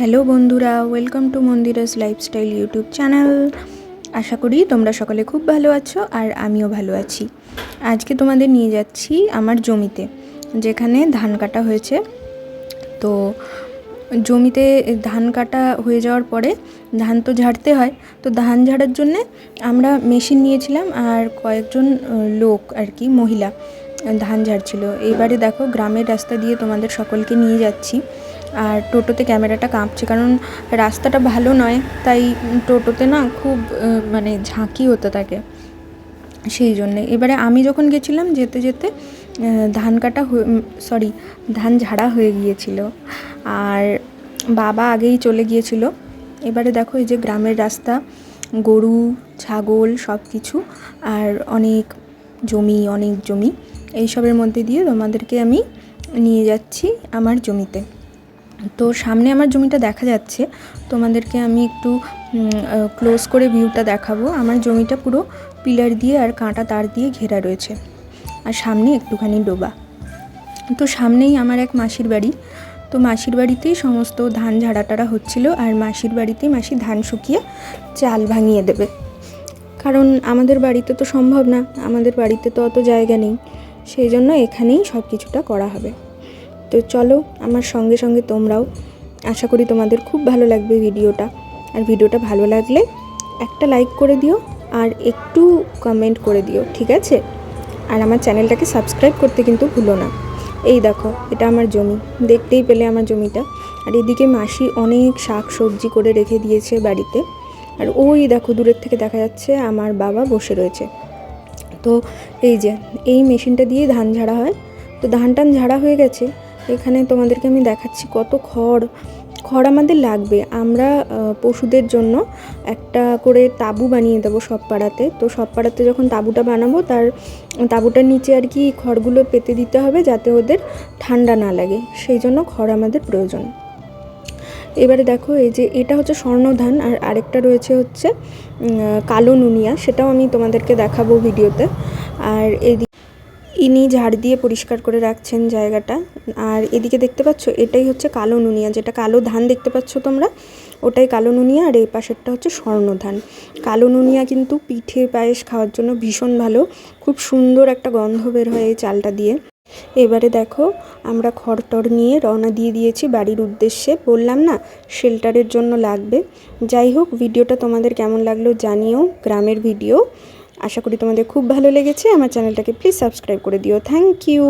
Hello বন্ধুরা welcome to Mandira's lifestyle YouTube channel আশা করি তোমরা সকলে খুব ভালো আছো আর আমিও ভালো আছি। আজকে তোমাদের নিয়ে যাচ্ছি আমার জমিতে, যেখানে ধান কাটা হয়েছে। তো জমিতে ধান কাটা হয়ে যাওয়ার পরে ধান তো ঝাড়তে হয়, তো ধান ঝাড়ার জন্যে আমরা মেশিন নিয়েছিলাম আর কয়েকজন লোক আর কি, মহিলা। ধান ঝাড়ছিল এইবারে দেখো গ্রামের রাস্তা দিয়ে তোমাদের সকলকে নিয়ে যাচ্ছি। আর টোটোতে ক্যামেরাটা কাঁপছে কারণ রাস্তাটা ভালো নয়, তাই টোটোতে না খুব মানে ঝাঁকি হতে থাকে সেই জন্যে এবারে আমি যখন গেছিলাম যেতে যেতে ধান কাটা সরি ধান ঝাড়া হয়ে গিয়েছিল। আর বাবা আগেই চলে গিয়েছিল। এবারে দেখো এই যে গ্রামের রাস্তা, গরু, ছাগল সব কিছু আর অনেক জমি অনেক জমি। এইসবের মধ্যে দিয়ে তোমাদেরকে আমি নিয়ে যাচ্ছি আমার জমিতে। তো সামনে আমার জমিটা দেখা যাচ্ছে, তোমাদেরকে আমি একটু ক্লোজ করে ভিউটা দেখাবো। আমার জমিটা পুরো পিলার দিয়ে আর কাঁটা তার দিয়ে ঘেরা রয়েছে। আর সামনে একটুখানি ডোবা। তো সামনেই আমার এক মাসির বাড়ি। তো মাসির বাড়িতেই সমস্ত ধান ঝাড়াটারা হচ্ছিল আর মাসির বাড়িতেই মাসি ধান শুকিয়ে চাল ভাঙিয়ে দেবে। কারণ আমাদের বাড়িতে তো সম্ভব না। আমাদের বাড়িতে তো অত জায়গা নেই। সেই জন্য এখানেই সব কিছুটা করা হবে। তো চলো, আমার সঙ্গে সঙ্গে তোমরাও। আশা করি তোমাদের খুব ভালো লাগবে ভিডিওটা। আর ভিডিওটা ভালো লাগলে একটা লাইক করে দিও আর একটু কমেন্ট করে দিও, ঠিক আছে? আর আমার চ্যানেলটাকে সাবস্ক্রাইব করতে কিন্তু ভুলো না। এই দেখো, এটা আমার জমি। দেখতেই পেলে আমার জমিটা। আর এদিকে মাসি অনেক শাক সবজি করে রেখে দিয়েছে বাড়িতে। আর ওই দেখো, দূরের থেকে দেখা যাচ্ছে আমার বাবা বসে রয়েছে। তো এই যে, এই মেশিনটা দিয়ে ধান ঝাড়া হয়। তো ধান টান ঝাড়া হয়ে গেছে। এখানে তোমাদেরকে আমি দেখাচ্ছি কত খড়। খড় আমাদের লাগবে। আমরা পশুদের জন্য একটা করে তাবু বানিয়ে দেবো সব পাড়াতে তো সব পাড়াতে যখন তাবুটা বানাবো, তার তাবুটার নিচে আর কি খড়গুলো পেতে দিতে হবে যাতে ওদের ঠান্ডা না লাগে। সেই জন্য খড় আমাদের প্রয়োজন। এবারে দেখো, এই যে এটা হচ্ছে স্বর্ণধান আর আরেকটা রয়েছে হচ্ছে কালো নুনিয়া, সেটাও আমি তোমাদেরকে দেখাবো ভিডিওতে। আর এদিকে ইনি ঝাড় দিয়ে পরিষ্কার করে রাখছেন জায়গাটা। আর এদিকে দেখতে পাচ্ছ, এটাই হচ্ছে কালো নুনিয়া, যেটা কালো ধান দেখতে পাচ্ছ তোমরা, ওটাই কালো নুনিয়া আর এই পাশেরটা হচ্ছে স্বর্ণ ধান কালো নুনিয়া কিন্তু পিঠে পায়েস খাওয়ার জন্য ভীষণ ভালো, খুব সুন্দর একটা গন্ধ বের হয় এই চালটা দিয়ে। এবারে দেখো, আমরা খড়টর নিয়ে রওনা দিয়ে দিয়েছি বাড়ির উদ্দেশ্যে। বললাম না, শেল্টারের জন্য লাগবে। যাই হোক, ভিডিওটা তোমাদের কেমন লাগল জানিও, গ্রামের ভিডিও। আশা করি তোমাদের খুব ভালো লেগেছে। আমার চ্যানেলটাকে প্লিজ সাবস্ক্রাইব করে দিও। Thank you